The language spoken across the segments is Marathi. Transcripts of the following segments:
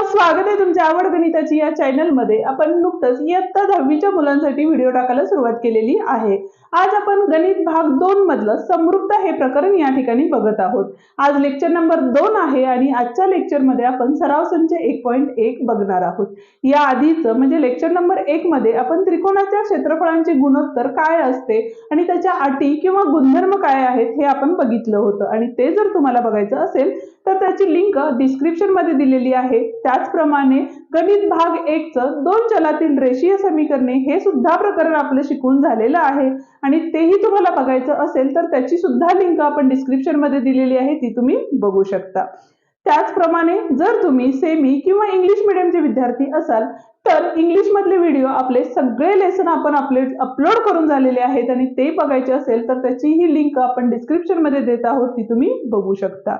स्वागत आहे तुमच्या आवड गणिताची या चॅनलमध्ये आपण नुकतंच इयत्ता दहावीच्या मुलांसाठी व्हिडिओ टाकायला सुरुवात केलेली आहे. आज आपण गणित भाग दोन मधलं समृद्ध हे प्रकरण या ठिकाणी बघत आहोत. आज लेक्चर नंबर दोन आहे आणि आजच्या लेक्चरमध्ये आपण सराव संच एक पॉईंट एक बघणार आहोत. या आधीचं म्हणजे लेक्चर नंबर एक मध्ये आपण त्रिकोणाच्या क्षेत्रफळांचे गुणोत्तर काय असते आणि त्याच्या अटी किंवा गुणधर्म काय आहेत हे आपण बघितलं होतं. आणि ते जर तुम्हाला बघायचं असेल तर त्याची लिंक डिस्क्रिप्शनमध्ये दिलेली आहे. त्याचप्रमाणे गणित भाग एकचं दोन चलातील रेषीय समीकरणे हे सुद्धा प्रकरण आपलं शिकून झालेलं आहे. आणि तेही तुम्हाला बघायचं असेल तर त्याची सुद्धा लिंक आपण डिस्क्रिप्शनमध्ये दिलेली आहे ती तुम्ही बघू शकता. त्याचप्रमाणे जर तुम्ही सेमी किंवा इंग्लिश मिडियमचे विद्यार्थी असाल तर इंग्लिश मधले व्हिडिओ आपले सगळे लेसन आपण आपले अपलोड करून झालेले आहेत आणि ते बघायचे असेल तर त्याचीही लिंक आपण डिस्क्रिप्शनमध्ये देत आहोत ती तुम्ही बघू शकता.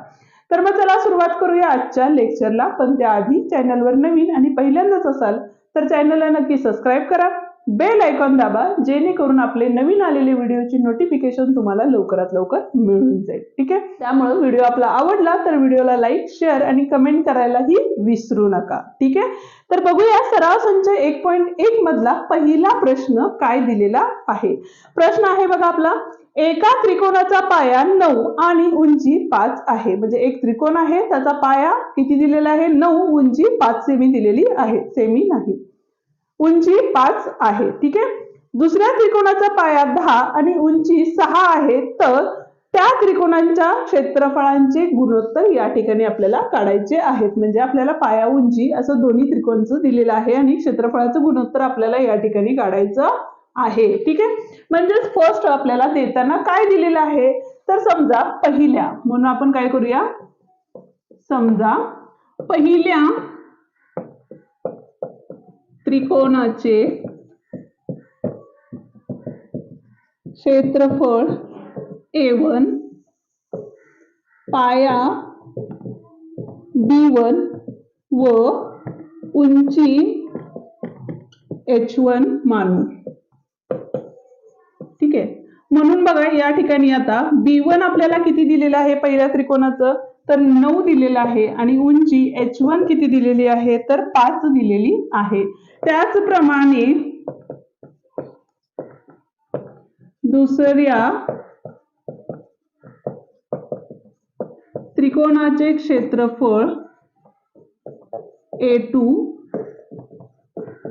तर मग चला सुरुवात करूया आजच्या लेक्चरला पण त्याआधी चॅनलवर नवीन आणि पहिल्यांदाच असाल तर चॅनलला नक्की सबस्क्राईब करा. बेल आयकॉन दाबा जेणेकरून आपले नवीन आलेले व्हिडिओची नोटिफिकेशन तुम्हाला लवकरात लवकर मिळून जाईल. ठीक आहे? त्यामुळे व्हिडिओ आपला आवडला तर व्हिडिओला लाईक शेअर आणि कमेंट करायलाही विसरू नका. ठीक आहे? तर बघूया सराव संच एक पॉईंट एक मधला पहिला प्रश्न काय दिलेला आहे. प्रश्न आहे बघा आपला एका त्रिकोणाचा पाया नऊ आणि उंची पाच आहे. म्हणजे एक त्रिकोण आहे त्याचा पाया किती दिलेला आहे? नऊ उंची पाच सेमी दिलेली आहे. सेमी नाही. उंची पाच आहे. ठीक आहे? दुसऱ्या त्रिकोणाचा पाया दहा आणि उंची सहा आहे तर त्या त्रिकोणांच्या क्षेत्रफळांचे गुणोत्तर या ठिकाणी आपल्याला काढायचे आहेत. म्हणजे आपल्याला पाया उंची असं दोन्ही त्रिकोणचं दिलेलं आहे आणि क्षेत्रफळाचं गुणोत्तर आपल्याला या ठिकाणी काढायचं आहे. ठीक आहे? म्हणजेच फर्स्ट आपल्याला देताना काय दिलेलं आहे? तर समजा पहिल्या. म्हणून आपण काय करूया? समजा पहिल्या त्रिकोणाचे क्षेत्रफळ ए वन पाया बी वन व उंची एच वन मानू. म्हणून बघा या ठिकाणी आता बी वन आपल्याला किती दिलेलं आहे? पहिल्या त्रिकोणाचं तर नऊ दिलेलं आहे आणि उंची एच वन किती दिलेली आहे? तर पाच दिलेली आहे. त्याचप्रमाणे दुसऱ्या त्रिकोणाचे क्षेत्रफळ ए टू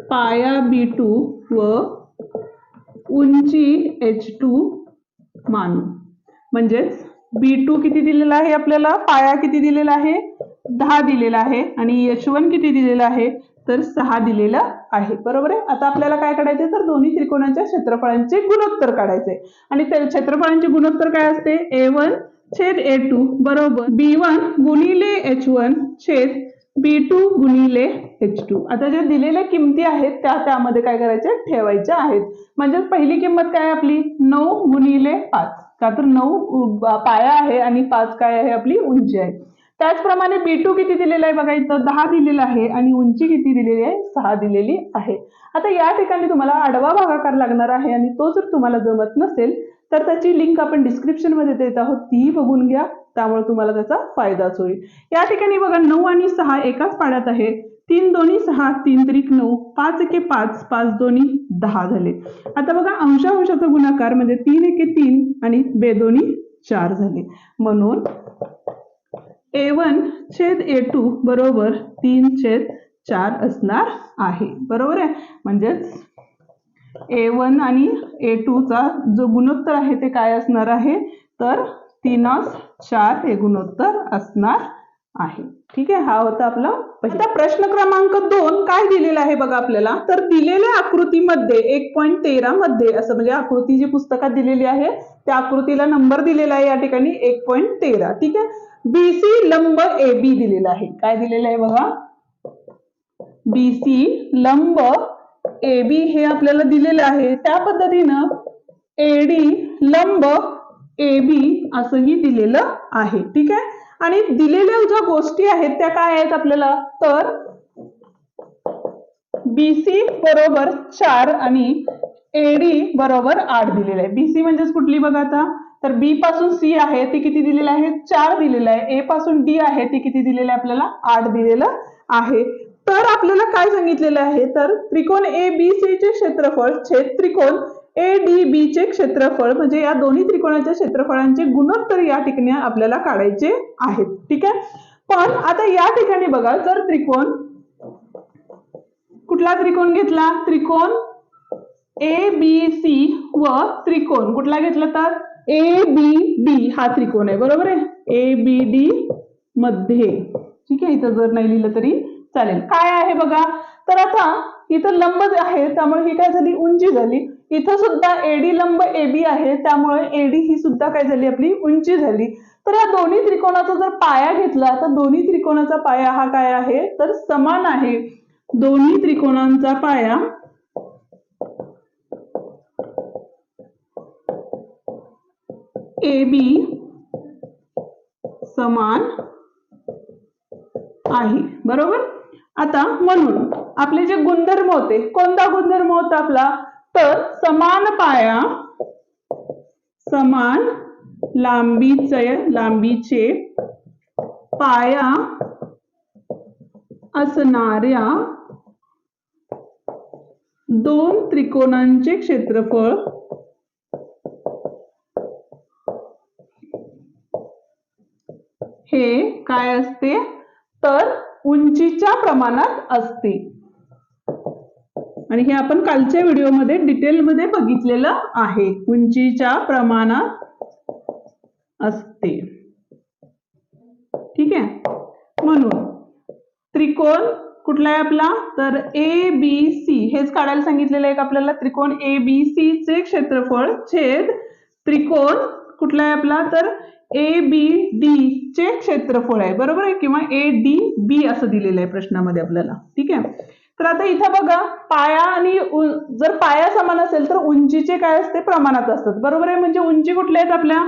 पाया बी टू व उंची एच टू मानू. म्हणजेच बी टू किती दिलेला आहे आपल्याला? पाया किती दिलेला आहे? दहा दिलेला आहे. आणि एच वन किती दिलेला आहे? तर सहा दिलेला आहे. बरोबर आहे? आता आपल्याला काय काढायचे तर दोन्ही त्रिकोणाच्या क्षेत्रफळांचे गुणोत्तर काढायचे आणि क्षेत्रफळांचे गुणोत्तर काय असते? ए वन छेद ए टू बरोबर. बी वन गुणिले एच वन छेद बी टू गुणिले एच टू आता ज्या दिलेल्या किमती आहेत त्या त्यामध्ये काय करायच्या? ठेवायच्या आहेत. म्हणजे पहिली किंमत काय आपली? नऊ गुणिले पाच. का तर नऊ पाया आहे आणि पाच काय आहे आपली? उंची आहे. त्याचप्रमाणे बी टू किती दिलेलं आहे बघा इथं दहा दिलेलं आहे आणि उंची किती दिलेली आहे? सहा दिलेली आहे. आता या ठिकाणी तुम्हाला आडवा भागाकार लागणार आहे आणि तो जर तुम्हाला जमत नसेल तर त्याची लिंक आपण डिस्क्रिप्शनमध्ये देत आहोत. तीही बघून घ्या. त्यामुळे तुम्हाला त्याचा फायदाच होईल. या ठिकाणी बघा नऊ आणि सहा एकाच पाड्यात आहे तीन दोन्ही सहा तीन त्रिक नऊ पाच एके पाच पाच दोन्ही दहा झाले. आता बघा अंशांशाचा गुणाकार म्हणजे तीन एके तीन आणि बेदोनी चार झाले. म्हणून ए वन छेद ए टू बरोबर तीन छेद चार असणार आहे. बरोबर आहे? म्हणजेच ए वन आणि ए चा जो गुणोत्तर आहे ते काय असणार आहे? तर तीनच चार हे गुणोत्तर असणार आहे. ठीक आहे? हा होता आपला पहिला. प्रश्न क्रमांक दोन काय दिलेला आहे बघा आपल्याला? तर दिलेल्या आकृतीमध्ये एक पॉईंट तेरा मध्ये असं म्हणजे आकृती जी पुस्तकात दिलेली आहे त्या आकृतीला नंबर दिलेला आहे या ठिकाणी एक पॉईंट तेरा. ठीक आहे? बीसी लंब ए बी दिलेला आहे. काय दिलेलं आहे बघा? बीसी लंब ए बी हे आपल्याला दिलेलं आहे. त्या पद्धतीनं एडी लंब ए बी असंही दिलेलं आहे. ठीक आहे? आणि दिलेल्या ज्या गोष्टी आहेत त्या काय आहेत आपल्याला? तर बीसी बरोबर चार आणि एडी बरोबर आठ दिलेलं आहे. बीसी म्हणजेच कुठली बघा आता? तर बी पासून सी आहे ती किती दिलेलं आहे? चार दिलेलं आहे. ए पासून डी आहे ती किती दिलेलं आहे आपल्याला? आठ दिलेलं आहे. तर आपल्याला काय सांगितलेलं आहे? तर त्रिकोण ए बी सी चे क्षेत्रफळ छेद त्रिकोण ए डी बीचे क्षेत्रफळ म्हणजे या दोन्ही त्रिकोणाच्या क्षेत्रफळांचे गुणोत्तर या ठिकाणी आपल्याला काढायचे आहेत. ठीक आहे? पण आता या ठिकाणी बघा जर त्रिकोण कुठला त्रिकोण घेतला? त्रिकोण ए बी सी व त्रिकोण. कुठला घेतला तर? ए बी डी हा त्रिकोण आहे. बरोबर आहे? ए बी डी मध्ये. ठीक आहे? इथं जर नाही लिहिलं तरी चालेल. काय आहे बघा? तर आता इथं लंब आहे त्यामुळे ही काय झाली? उंची झाली. इथं सुद्धा एडी लंब एबी आहे त्यामुळे एडी ही सुद्धा काय झाली? आपली उंची झाली. तर या दोन्ही त्रिकोणाचा जर पाया घेतला तर दोन्ही त्रिकोणाचा पाया हा काय आहे? तर समान आहे. दोन्ही त्रिकोणांचा पाया ए बी समान आहे. बरोबर? आता म्हणून आपले जे गुणधर्म होते कोणता गुणधर्म होता आपला? तर समान पाया समान लांबीचे लांबीचे पाया असणाऱ्या दोन त्रिकोणांचे क्षेत्रफळ हे काय असते? तर उंचीच्या प्रमाणात असते. आणि हे आपण कालच्या व्हिडिओमध्ये डिटेलमध्ये बघितलेलं आहे. उंचीच्या प्रमाणात असते. ठीक आहे? म्हणून त्रिकोण कुठला आहे आपला? तर ए बी सी हेच काढायला सांगितलेलं आहे का आपल्याला? त्रिकोण ए बी सी चे क्षेत्रफळ छेद त्रिकोण कुठला आहे आपला? तर ए बी डी चे क्षेत्रफळ आहे. बरोबर आहे? किंवा ए डी बी असं दिलेलं आहे प्रश्नामध्ये आपल्याला. ठीक आहे? तर आता इथं बघा पाया आणि जर पाया समान असेल तर उंचीचे काय असते? प्रमाणात असतात. बरोबर आहे? म्हणजे उंची कुठल्या आहेत आपल्या?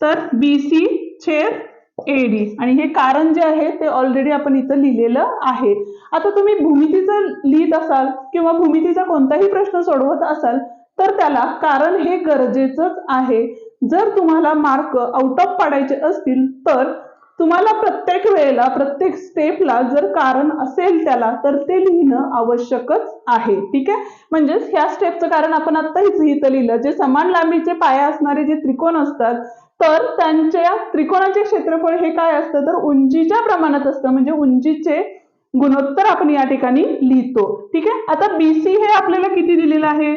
तर बी सी छेद एडी आणि हे कारण जे आहे ते ऑलरेडी आपण इथं लिहिलेलं आहे. आता तुम्ही भूमितीचं लिहित असाल किंवा भूमितीचा कोणताही प्रश्न सोडवत असाल तर त्याला कारण हे गरजेचंच आहे. जर तुम्हाला मार्क आउट ऑफ पाडायचे असतील तर तुम्हाला प्रत्येक वेळेला प्रत्येक स्टेपला जर कारण असेल त्याला तर ते लिहिणं आवश्यकच आहे. ठीक आहे? म्हणजेच ह्या स्टेपचं कारण आपण आत्ताच इथं लिहिलं. जे समान लांबीचे पाया असणारे जे त्रिकोण असतात तर त्यांच्या त्रिकोणाचे क्षेत्रफळ हे काय असतं? तर उंचीच्या प्रमाणात असतं. म्हणजे उंचीचे गुणोत्तर आपण या ठिकाणी लिहितो. ठीक आहे? आता बीसी हे आपल्याला किती दिलेलं आहे?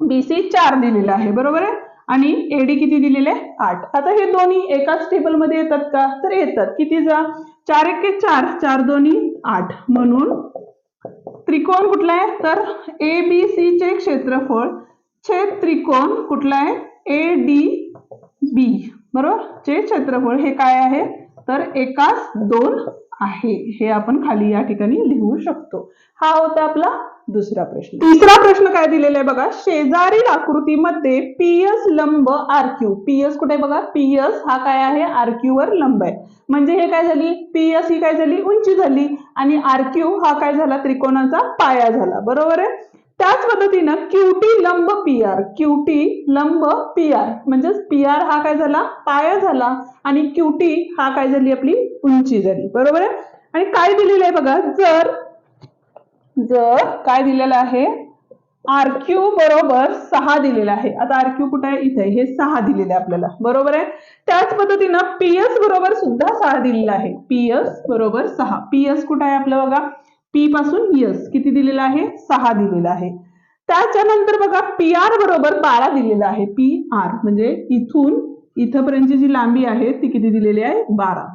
बीसी चार दिलेलं आहे. बरोबर आहे? आणि एडी किती दिलेले? आठ. आता हे दोन्ही एकाच टेबलमध्ये येतात का? तर येतात. किती जा? चार एक चार. चार दोन्ही आठ. म्हणून त्रिकोण कुठला आहे? तर ए बी सी चे क्षेत्रफळ छेद त्रिकोण कुठला आहे? ए डी बी बरोबर? चे क्षेत्रफळ हे काय आहे? तर एकाच दोन आहे. हे आपण खाली या ठिकाणी लिहू शकतो. हा होता आपला दुसरा प्रश्न. तिसरा प्रश्न काय दिलेला आहे बघा? शेजारील आकृतीमध्ये पीएस लंब आरक्यू पीएस कुठे बघा? पीएस हा काय आहे? आरक्यू वर लंब आहे. म्हणजे हे काय झाली? पीएस ही काय झाली? उंची झाली. आणि आरक्यू हा काय झाला? त्रिकोणाचा पाया झाला. बरोबर आहे? त्याच पद्धतीनं क्यूटी लंब पी आर क्यूटी लंब पी आर म्हणजेच पी आर हा काय झाला? पाया झाला. आणि क्यूटी हा काय झाली? आपली उंची झाली. बरोबर आहे? आणि काय दिलेलं आहे बघा? जर जर काय दिलेलं आहे? आर क्यू बरोबर सहा दिलेलं आहे. आता आर क्यू कुठे आहे? इथे. हे सहा दिलेलं आहे आपल्याला. बरोबर आहे? त्याच पद्धतीनं पीएस बरोबर सुद्धा सहा दिलेलं आहे. पीएस बरोबर सहा. पीएस कुठे आहे आपलं बघा? पी पासून यस किती दिलेलं आहे? सहा दिलेलं आहे. त्याच्यानंतर बघा पी आर बरोबर बारा दिलेलं आहे. पी आर म्हणजे इथून इथपर्यंतची जी लांबी आहे ती किती दिलेली आहे? बारा.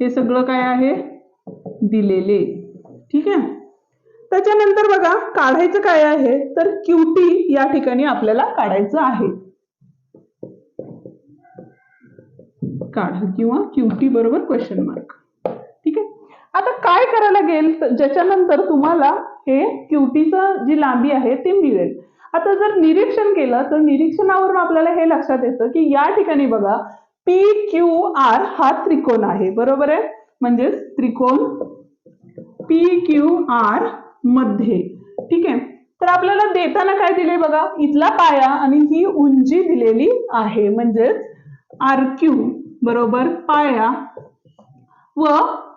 हे सगळं काय आहे? दिलेले. ठीक आहे? त्याच्यानंतर बघा काढायचं काय आहे? तर क्यूटी या ठिकाणी आपल्याला काढायचं आहे. काढ किंवा क्यूटी बरोबर क्वेश्चन मार्क ठीक आहे? आता काय करायला लागेल ज्याच्यानंतर तुम्हाला हे क्यूटीचं जी लांबी आहे ती मिळेल. आता जर निरीक्षण केलं तर निरीक्षणावरून आपल्याला हे लक्षात येतं की या ठिकाणी बघा पी क्यू आर हा त्रिकोण आहे. बरोबर आहे? म्हणजेच त्रिकोण पी क्यू आरमध्ये. ठीक आहे? तर आपल्याला देताना काय दिले बघा? इथला पाया आणि ही उंची दिलेली आहे. म्हणजेच आर क्यू बरोबर? पाया. व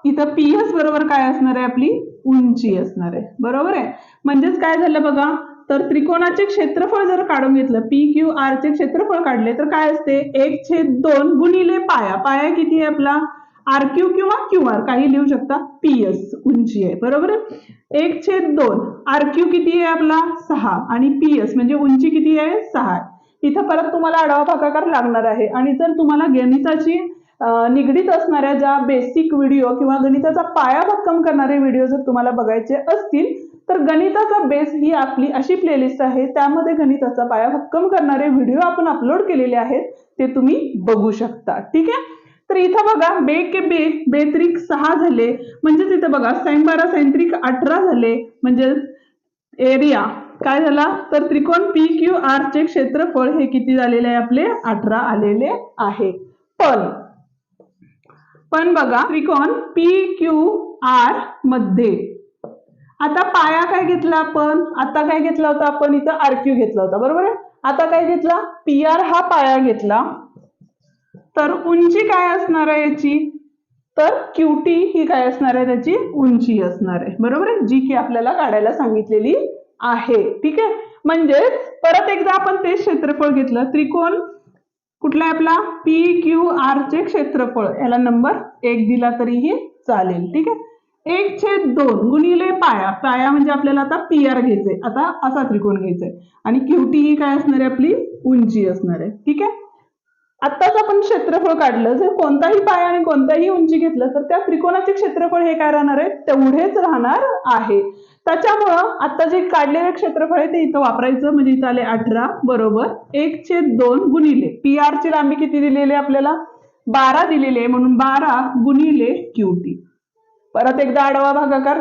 इथं पी एस बरोबर काय असणार आहे? आपली उंची असणार आहे. बरोबर आहे? म्हणजेच काय झालं बघा? तर त्रिकोणाचे क्षेत्रफळ जर काढून घेतलं पी क्यू आर चे क्षेत्रफळ काढले तर काय असते? एक छेद दोन गुणिले पाया. पाया किती आहे आपला? आर क्यू किंवा क्यू आर काही लिहू शकता? पी एस उंची आहे. बरोबर आहे? एक छेद दोन. आर क्यू किती आहे आपला? सहा. आणि पी एस म्हणजे उंची किती आहे? सहा इथं परत तुम्हाला आढावा भागाकार लागणार आहे. आणि जर तुम्हाला गणिताची निगडीत असणाऱ्या ज्या बेसिक व्हिडिओ किंवा गणिताचा पाया भक्कम करणारे व्हिडिओ जर तुम्हाला बघायचे असतील तर गणिताचा बेस ही आपली अशी प्लेलिस्ट आहे. त्यामध्ये गणिताचा पाया भक्कम करणारे व्हिडिओ आपण अपलोड केलेले आहेत. ते तुम्ही बघू शकता. ठीक आहे? तर इथं बघा बे के बे बेत्रिक सहा झाले. म्हणजेच इथं बघा साईन बारा साईन अठरा झाले. म्हणजे एरिया काय झाला? तर त्रिकोण पी क्यू आर चे क्षेत्रफळ हे किती झालेले आहे? आपले अठरा आलेले आहे. पण पण बघा त्रिकोण पी क्यू आरमध्ये. आता पाया काय घेतला आपण? आता काय घेतला होता आपण? इथं आर क्यू घेतला होता. बरोबर आहे? आता काय घेतला? पी आर हा पाया घेतला. तर उंची काय असणार आहे याची? तर क्यूटी ही काय असणार आहे? त्याची उंची असणार आहे. बरोबर आहे? जी की आपल्याला काढायला सांगितलेली आहे. ठीक आहे? म्हणजेच परत एकदा आपण ते क्षेत्रफळ घेतलं. त्रिकोण कुठला आहे आपला? पी क्यू आर चे क्षेत्रफळ. याला नंबर एक दिला तरीही चालेल. ठीक आहे? एक छेद दोन गुणिले पाया. पाया म्हणजे आपल्याला आता पी आर घ्यायचंय. आता असा त्रिकोण घ्यायचाय. आणि क्यूटी ही काय असणार आहे? आपली उंची असणार आहे. ठीक आहे? आत्ताच आपण क्षेत्रफळ काढलं. जर कोणताही पाय आणि कोणताही उंची घेतलं तर त्या त्रिकोणाचे क्षेत्रफळ हे काय राहणार आहे? तेवढेच राहणार आहे. त्याच्यामुळं आता जे काढलेलं क्षेत्रफळ आहे ते इथं वापरायचं. म्हणजे इथं आले अठरा बरोबर. एक छेद दोन गुणिले. पी आर ची लांबी किती दिलेली आहे आपल्याला? बारा दिलेली आहे. म्हणून बारा गुणिले क्यूटी परत एकदा आडवा भागाकार.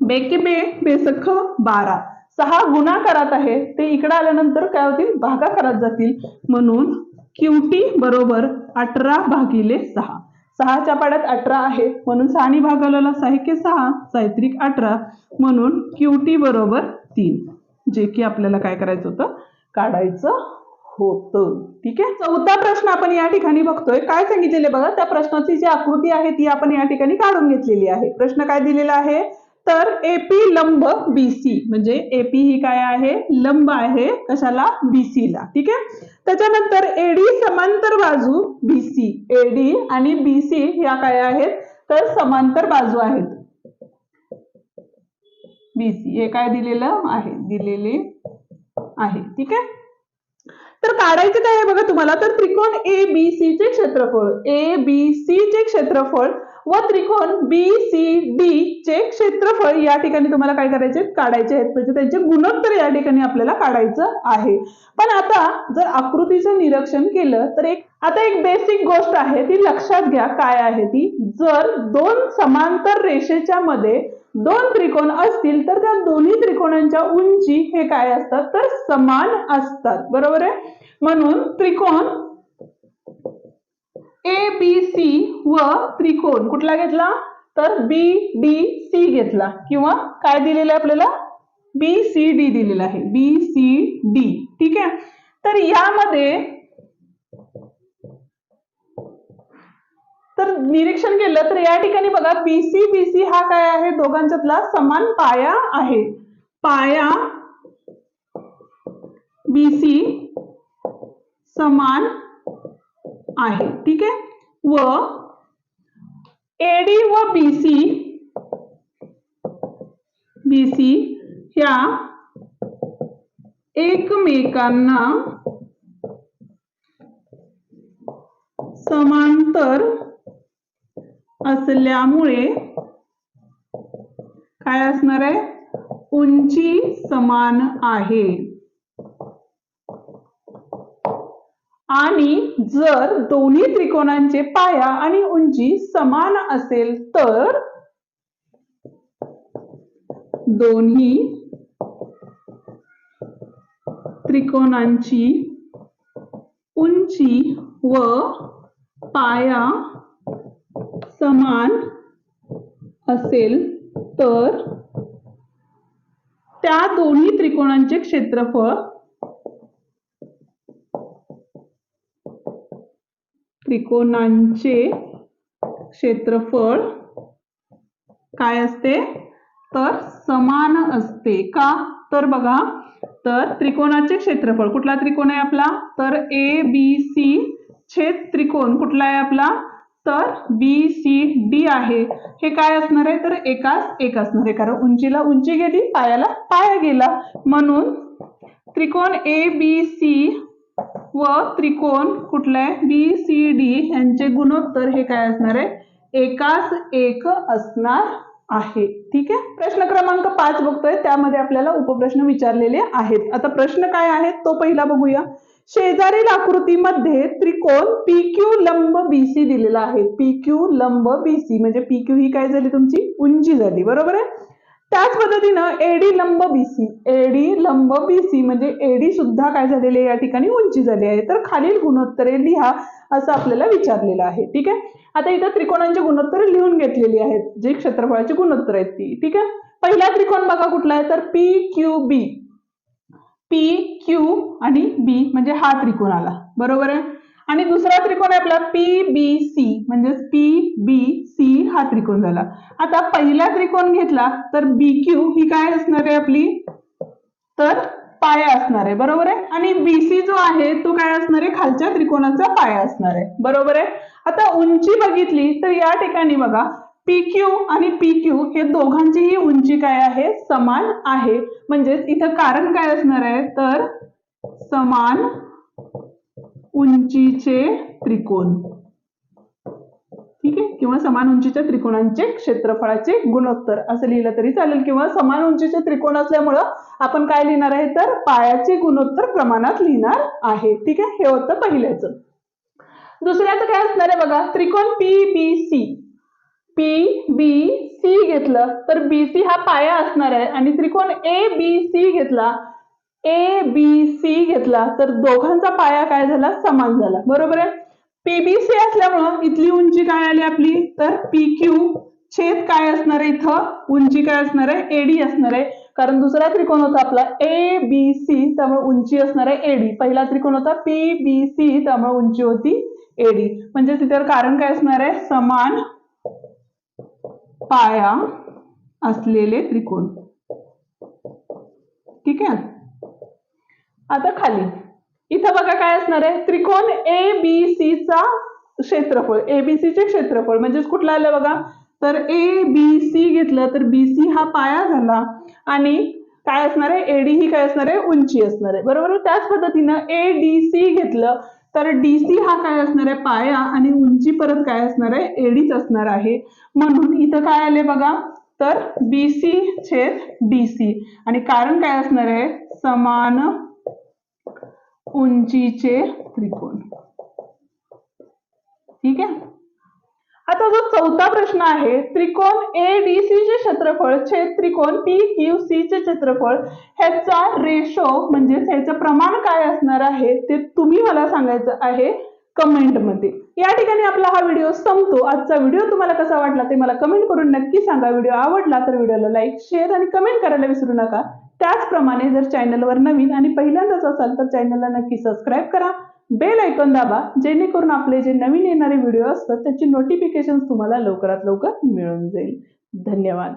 बे बे बेसख बारा. सहा गुणाकारात आहे. ते इकडे आल्यानंतर काय होतील? भागाकारात जातील. म्हणून क्यूटी बरोबर अठरा भागिले सहा. सहाच्या पाड्यात अठरा आहे. म्हणून सहानी भागाला सहा की सहा साहित्रिक अठरा. म्हणून क्यूटी बरोबर तीन. जे की आपल्याला काय करायचं होतं? काढायचं होतं. ठीक आहे? चौथा प्रश्न आपण या ठिकाणी बघतोय. काय सांगितलेले बघा? त्या प्रश्नाची जी आकृती आहे ती आपण या ठिकाणी काढून घेतलेली आहे. प्रश्न काय दिलेला आहे? तर एपी लंब बीसी म्हणजे एपी ही काय आहे? लंब आहे कशाला? बीसी ला. ठीक आहे? त्याच्यानंतर एडी समांतर बाजू बीसी एडी आणि बीसी ह्या काय आहेत? तर समांतर बाजू आहेत. बीसी हे काय दिलेलं आहे? दिलेले आहे. ठीक आहे? तर काढायचं काय आहे? बघा तुम्हाला तर त्रिकोण ए बी सी चे क्षेत्रफळ ए बी सी चे क्षेत्रफळ व त्रिकोण बी सी डी चे क्षेत्रफळ या ठिकाणी तुम्हाला काय करायचे? काढायचे आहेत. म्हणजे त्यांचे गुणोत्तर या ठिकाणी आपल्याला काढायचं आहे. पण आता जर आकृतीचं निरीक्षण केलं तर एक आता एक बेसिक गोष्ट आहे. ती लक्षात घ्या काय आहे ती. जर दोन समांतर रेषेच्या मध्ये दोन त्रिकोण असतील तर त्या दोन्ही त्रिकोणांच्या उंची हे काय असतात? तर समान असतात. बरोबर आहे? म्हणून त्रिकोण ए बी सी व त्रिकोण कुठला घेतला? तर बी डी सी घेतला. किंवा काय दिलेलं आहे आपल्याला? बी सी डी दिलेलं आहे. बी सी डी ठीक आहे? तर यामध्ये तर निरीक्षण केलं तर या ठिकाणी बघा बीसी बीसी हा काय आहे? दोघांच्यातला समान पाया आहे. पाया बीसी समान आहे. ठीक आहे? व एडी व बीसी बीसी ह्या एकमेकांना समांतर असल्यामुळे काय असणार आहे? उंची समान आहे. आणि जर दोन्ही त्रिकोणांचे पाया आणि उंची समान असेल तर दोन्ही त्रिकोणांची उंची व पाया समान असेल तर त्या दोन्ही त्रिकोणांचे क्षेत्रफळ त्रिकोणांचे क्षेत्रफळ काय असते? तर समान असते. का? तर बघा. तर त्रिकोणाचे क्षेत्रफळ. कुठला त्रिकोण आहे आपला? तर ए बी सी छेद त्रिकोण. कुठला आहे आपला? तर बी सी डी आहे. हे काय असणार आहे? तर एकाच एक असणार आहे. कारण उंचीला उंची गेली पायाला पाया गेला. म्हणून त्रिकोण ए बी सी व त्रिकोण कुठला? आहे बी सी डी यांचे गुणोत्तर हे काय असणार आहे? एकास एक असणार आहे. ठीक आहे? प्रश्न क्रमांक पाच बघतोय. त्यामध्ये आपल्याला उपप्रश्न विचारलेले आहेत. आता प्रश्न काय आहेत तो पहिला बघूया. शेजारील आकृतीमध्ये त्रिकोण पी क्यू लंब बीसी दिलेला आहे. पी क्यू लंब बीसी म्हणजे पी क्यू ही काय झाली तुमची? उंची झाली. बरोबर आहे? त्याच पद्धतीनं एडी लंब बीसी एडी लंब बीसी म्हणजे एडी सुद्धा काय झालेली आहे? या ठिकाणी उंची झाली आहे. तर खालील गुणोत्तरे लिहा असं आपल्याला विचारलेलं आहे. ठीक आहे? आता इथं त्रिकोणांची गुणोत्तरे लिहून घेतलेली आहेत. जे क्षेत्रफळाची गुणोत्तर आहेत ती. ठीक आहे? पहिला त्रिकोण बघा कुठला आहे? तर P Q B P Q आणि बी म्हणजे हा त्रिकोण आला. बरोबर आहे? आणि दुसरा त्रिकोण आहे आपला पी बी सी म्हणजेच पी बी सी हा त्रिकोण झाला. आता पहिला त्रिकोण घेतला तर बी क्यू ही काय असणार आहे आपली? तर पाया असणार आहे बरोबर आहे? आणि बीसी जो आहे तो काय असणार आहे? खालच्या त्रिकोणाचा पाया असणार आहे बरोबर आहे? आता उंची बघितली तर या ठिकाणी बघा पी क्यू आणि पी क्यू हे दोघांचीही उंची काय आहे? समान आहे. म्हणजेच इथं कारण काय असणार आहे? तर समान उंचीचे त्रिकोण. ठीक आहे? किंवा समान उंचीच्या त्रिकोणांचे क्षेत्रफळाचे गुणोत्तर. असं लिहिलं तरी चालेल. किंवा समान उंचीचे त्रिकोण असल्यामुळं आपण काय लिहिणार आहे? तर पायाचे गुणोत्तर प्रमाणात लिहिणार आहे. ठीक आहे? हे होतं पहिल्याचं. दुसऱ्याचं काय असणार आहे बघा? त्रिकोण P B C P B C घेतलं तर बी सी हा पाया असणार आहे. आणि त्रिकोण ए बी सी घेतला ए बी सी घेतला तर दोघांचा पाया काय झाला? समान झाला. बरोबर आहे? पीबीसी असल्यामुळं इथली उंची काय आली आपली? तर पी क्यू छेद काय असणार आहे इथं? उंची काय असणार आहे? एडी असणार आहे. कारण दुसरा त्रिकोण होता आपला ए बी सी त्यामुळे उंची असणार आहे एडी पहिला त्रिकोण होता पी बी सी त्यामुळे उंची होती एडी म्हणजे तिथे कारण काय असणार आहे? समान पाया असलेले त्रिकोण. ठीक आहे? आता खाली. इथं बघा काय असणार आहे? त्रिकोण ए बी सी चा क्षेत्रफळ एबीसी चे क्षेत्रफळ. म्हणजेच कुठलं आलं बघा? तर ए बी सी घेतलं तर बी सी हा पाया झाला. आणि काय असणार आहे? एडी ही काय असणार आहे? उंची असणार आहे. बरोबर? त्याच पद्धतीनं ए डी सी घेतलं तर डी सी हा काय असणार आहे? पाया. आणि उंची परत काय असणार आहे? एडीच असणार आहे. म्हणून इथं काय आले बघा? तर बी सी छेद डी सी आणि कारण काय असणार आहे? समान उंचीचे त्रिकोण. ठीक आहे? आता जो चौथा प्रश्न आहे त्रिकोण ए डी सी चे क्षेत्रफळ छेद त्रिकोण पी क्यू सी चे क्षेत्रफळ ह्याचा रेशो म्हणजे ह्याचं प्रमाण काय असणार आहे ते तुम्ही मला सांगायचं आहे कमेंटमध्ये. या ठिकाणी आपला हा व्हिडिओ संपतो. आजचा व्हिडिओ तुम्हाला कसा वाटला ते मला कमेंट करून नक्की सांगा. व्हिडिओ आवडला तर व्हिडिओला लाईक शेअर आणि कमेंट करायला विसरू नका. त्याचप्रमाणे जर चॅनलवर नवीन आणि पहिल्यांदाच असाल तर चॅनलला नक्की सबस्क्राईब करा. बेल ऐकून दाबा जेणेकरून आपले जे नवीन येणारे व्हिडिओ असतात त्याची नोटिफिकेशन तुम्हाला लवकरात लवकर मिळून जाईल. धन्यवाद.